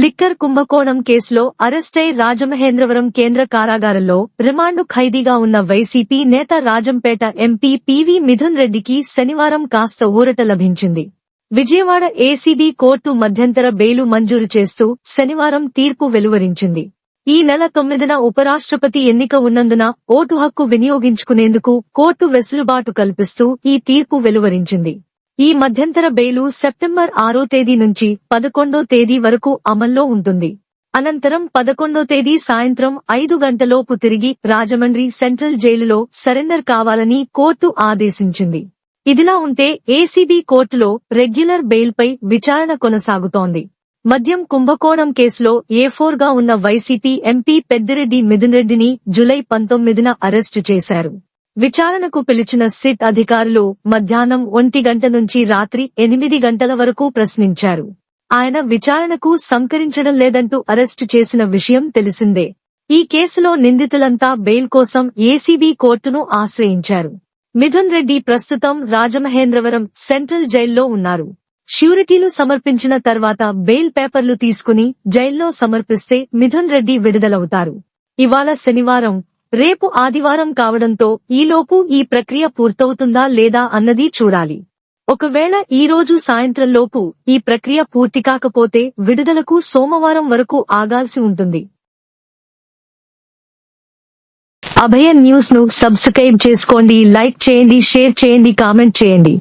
Liquor కుంభకోణం కేసులో అరెస్టై రాజమహేంద్రవరం కేంద్ర కారాగారంలో రిమాండు ఖైదీగా ఉన్న వైసీపీ నేత రాజంపేట ఎంపీ పివి మిథున్ రెడ్డికి శనివారం కాస్త ఊరట లభించింది. విజయవాడ ఏసీబీ కోర్టు మధ్యంతర బెయిలు మంజూరు చేస్తూ శనివారం తీర్పు వెలువరించింది. ఈ నెల తొమ్మిదిన ఉపరాష్ట్రపతి ఎన్నిక ఉన్నందున ఓటు హక్కు వినియోగించుకునేందుకు కోర్టు వెసులుబాటు కల్పిస్తూ ఈ తీర్పు వెలువరించింది. ఈ మధ్యంతర బెయిలు సెప్టెంబర్ ఆరో తేదీ నుంచి పదకొండో తేదీ వరకు అమల్లో ఉంటుంది. అనంతరం పదకొండో తేదీ సాయంత్రం ఐదు గంటలోపు తిరిగి రాజమండ్రి సెంట్రల్ జైలులో సరెండర్ కావాలని కోర్టు ఆదేశించింది. ఇదిలా ఉంటే ఏసీబీ కోర్టులో రెగ్యులర్ బెయిల్పై విచారణ కొనసాగుతోంది. మద్యం కుంభకోణం కేసులో ఏ ఫోర్గా ఉన్న వైసీపీ ఎంపీ పెద్దిరెడ్డి మిథున్ రెడ్డిని జులై పంతొమ్మిదిన అరెస్టు చేశారు. విచారణకు పిలిచిన సిట్ అధికారులు మధ్యాహ్నం ఒంటి గంట నుంచి రాత్రి ఎనిమిది గంటల వరకు ప్రశ్నించారు. ఆయన విచారణకు సంకరించడం లేదంటూ అరెస్టు చేసిన విషయం తెలిసిందే. ఈ కేసులో నిందితులంతా బెయిల్ కోసం ఏసీబీ కోర్టును ఆశ్రయించారు. మిథున్ రెడ్డి ప్రస్తుతం రాజమహేంద్రవరం సెంట్రల్ జైల్లో ఉన్నారు. ష్యూరిటీలు సమర్పించిన తర్వాత బెయిల్ పేపర్లు తీసుకుని జైల్లో సమర్పిస్తే మిథున్ రెడ్డి విడుదలవుతారు. ఇవాళ శనివారం రేపు ఆదివారం కావడంతో ఈలోపు ఈ ప్రక్రియ పూర్తవుతుందా లేదా అన్నది చూడాలి. ఒకవేళ ఈ రోజు సాయంత్రంలోపు ఈ ప్రక్రియ పూర్తి కాకపోతే విడుదలకు సోమవారం వరకు ఆగాల్సి ఉంటుంది. అభయ న్యూస్ను సబ్స్క్రైబ్ చేసుకోండి లైక్ చేయండి షేర్ చేయండి కామెంట్ చేయండి.